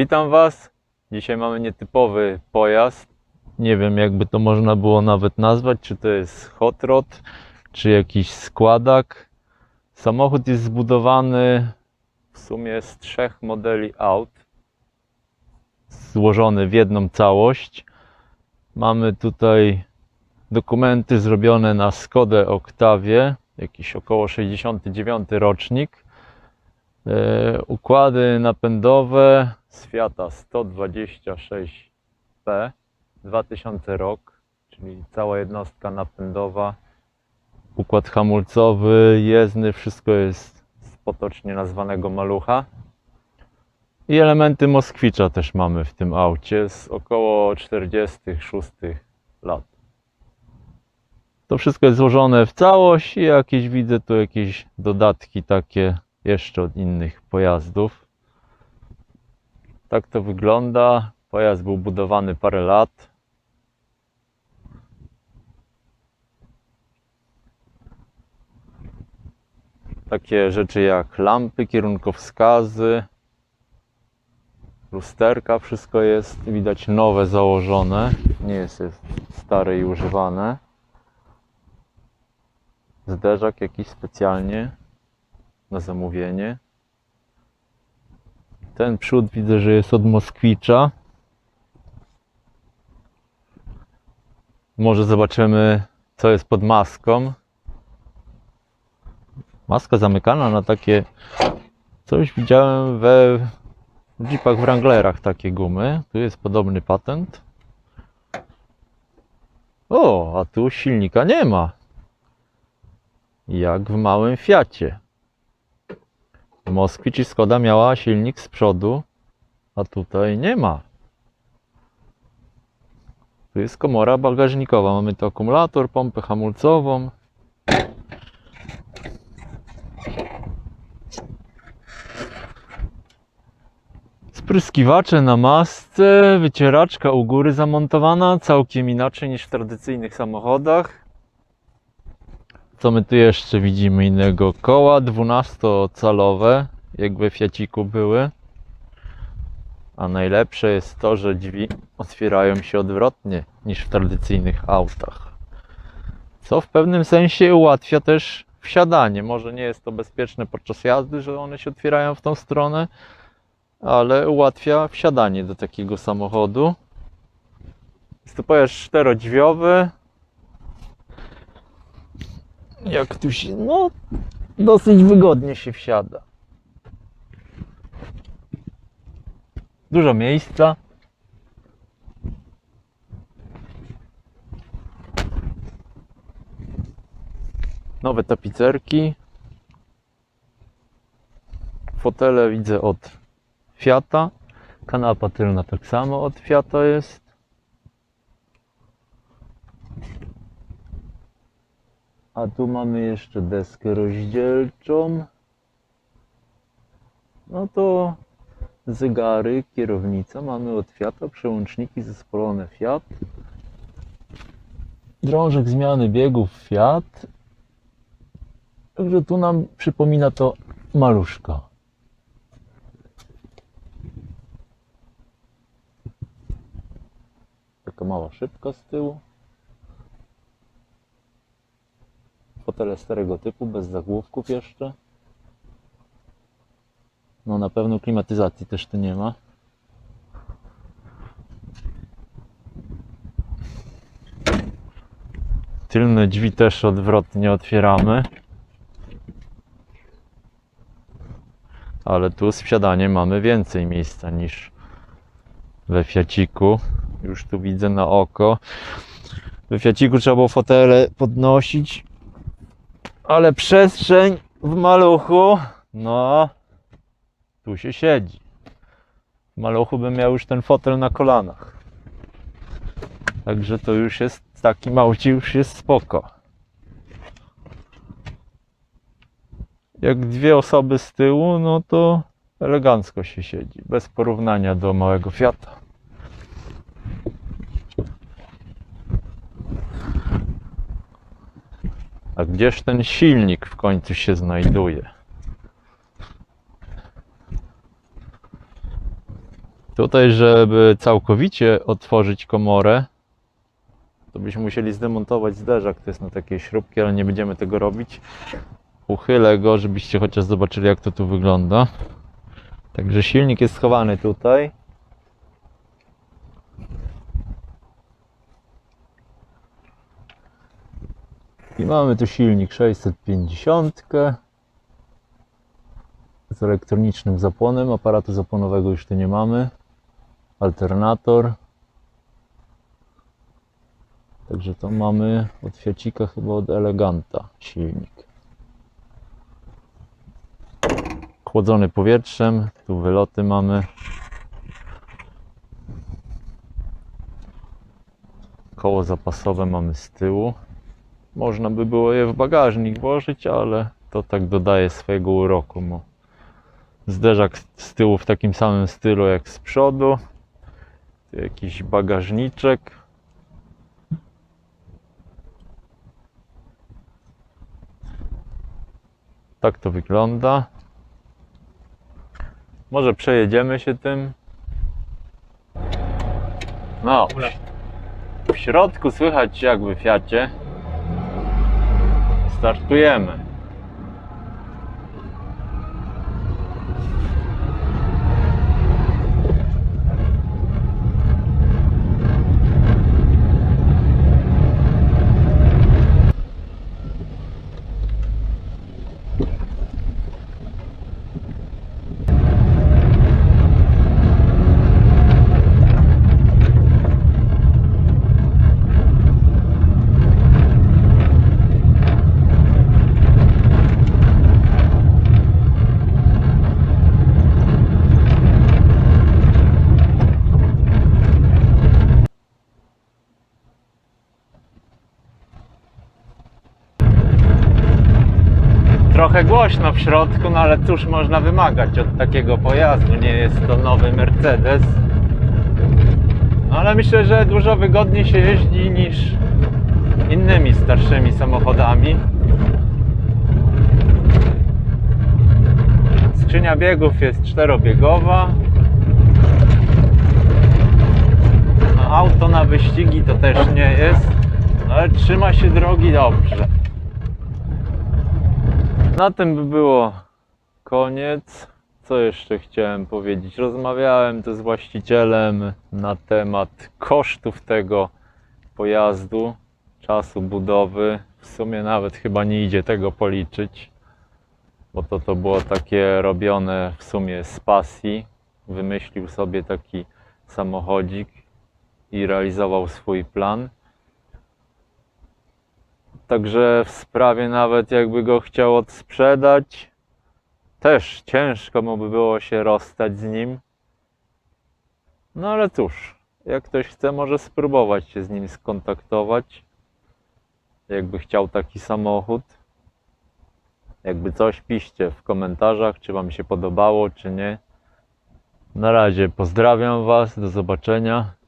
Witam Was. Dzisiaj mamy nietypowy pojazd. Nie wiem, jakby to można było nawet nazwać, czy to jest hot rod, czy jakiś składak. Samochód jest zbudowany w sumie z trzech modeli aut, złożony w jedną całość. Mamy tutaj dokumenty zrobione na Skodę Octavie, jakiś około 69 rocznik. E, Układy napędowe Fiata 126P 2000 rok, czyli cała jednostka napędowa, układ hamulcowy, jezdny, wszystko jest z potocznie nazwanego malucha. I elementy Moskwicza też mamy w tym aucie z około 46 lat. To wszystko jest złożone w całość i jakieś widzę tu jakieś dodatki takie jeszcze od innych pojazdów. Tak to wygląda. Pojazd był budowany parę lat. Takie rzeczy jak lampy, kierunkowskazy, lusterka, wszystko jest widać nowe założone. Nie jest, jest stare i używane. Zderzak jakiś specjalnie na zamówienie. Ten przód widzę, że jest od Moskwicza. Może zobaczymy, co jest pod maską. Maska zamykana na takie. Coś widziałem we Jeepach Wranglerach takie gumy. Tu jest podobny patent. O, a tu silnika nie ma. Jak w małym Fiacie. Moskwicz i Skoda miała silnik z przodu, a tutaj nie ma. Tu jest komora bagażnikowa. Mamy tu akumulator, pompę hamulcową. Spryskiwacze na masce, wycieraczka u góry zamontowana, całkiem inaczej niż w tradycyjnych samochodach. Co my tu jeszcze widzimy innego? Koła 12-calowe, jak we Fiaciku były. A najlepsze jest to, że drzwi otwierają się odwrotnie niż w tradycyjnych autach. Co w pewnym sensie ułatwia też wsiadanie. Może nie jest to bezpieczne podczas jazdy, że one się otwierają w tą stronę, ale ułatwia wsiadanie do takiego samochodu. Jest to pojazd czterodrzwiowy, jak tu się, no, dosyć wygodnie się wsiada. Dużo miejsca. Nowe tapicerki. Fotele widzę od Fiata. Kanapa tylna tak samo od Fiata jest. A tu mamy jeszcze deskę rozdzielczą. No to zegary, kierownica mamy od Fiata, przełączniki zespolone Fiat. Drążek zmiany biegów Fiat. Także tu nam przypomina to maluszko. Taka mała szybka z tyłu. Fotele starego typu, bez zagłówków jeszcze. No na pewno klimatyzacji też tu nie ma. Tylne drzwi też odwrotnie otwieramy. Ale tu z wsiadaniem mamy więcej miejsca niż we Fiaciku. Już tu widzę na oko. We Fiaciku trzeba było fotele podnosić ale przestrzeń w maluchu, no, tu się siedzi. W maluchu bym miał już ten fotel na kolanach. Także to już jest, taki małci już jest spoko. Jak dwie osoby z tyłu, no to elegancko się siedzi, bez porównania do małego Fiata. A gdzież ten silnik w końcu się znajduje? Tutaj, żeby całkowicie otworzyć komorę, to byśmy musieli zdemontować zderzak. To jest na takiej śrubki, ale nie będziemy tego robić. Uchylę go, żebyście chociaż zobaczyli, jak to tu wygląda. Także silnik jest schowany tutaj. I mamy tu silnik 650 z elektronicznym zapłonem. Aparatu zapłonowego już tu nie mamy. Alternator. Także to mamy od Fiacika chyba od Eleganta silnik. Chłodzony powietrzem, tu wyloty mamy. Koło zapasowe mamy z tyłu. Można by było je w bagażnik włożyć, ale to tak dodaje swojego uroku. Bo zderzak z- tyłu w takim samym stylu jak z przodu. Tu jakiś bagażniczek. Tak to wygląda. Może przejedziemy się tym. No, w środku słychać jakby Fiacie. Startujemy. Trochę głośno w środku, no ale cóż można wymagać od takiego pojazdu? Nie jest to nowy Mercedes. No ale myślę, że dużo wygodniej się jeździ niż innymi starszymi samochodami. Skrzynia biegów jest czterobiegowa. A auto na wyścigi to też nie jest, ale trzyma się drogi dobrze. Na tym by było koniec. Co jeszcze chciałem powiedzieć? Rozmawiałem tu z właścicielem na temat kosztów tego pojazdu, czasu budowy. W sumie nawet chyba nie idzie tego policzyć, bo to, to było takie robione w sumie z pasji. Wymyślił sobie taki samochodzik i realizował swój plan. Także w sprawie nawet jakby go chciał odsprzedać, też ciężko mu by było się rozstać z nim. No ale cóż, jak ktoś chce, może spróbować się z nim skontaktować. Jakby chciał taki samochód. Jakby coś piszcie w komentarzach, czy Wam się podobało, czy nie. Na razie pozdrawiam Was, do zobaczenia.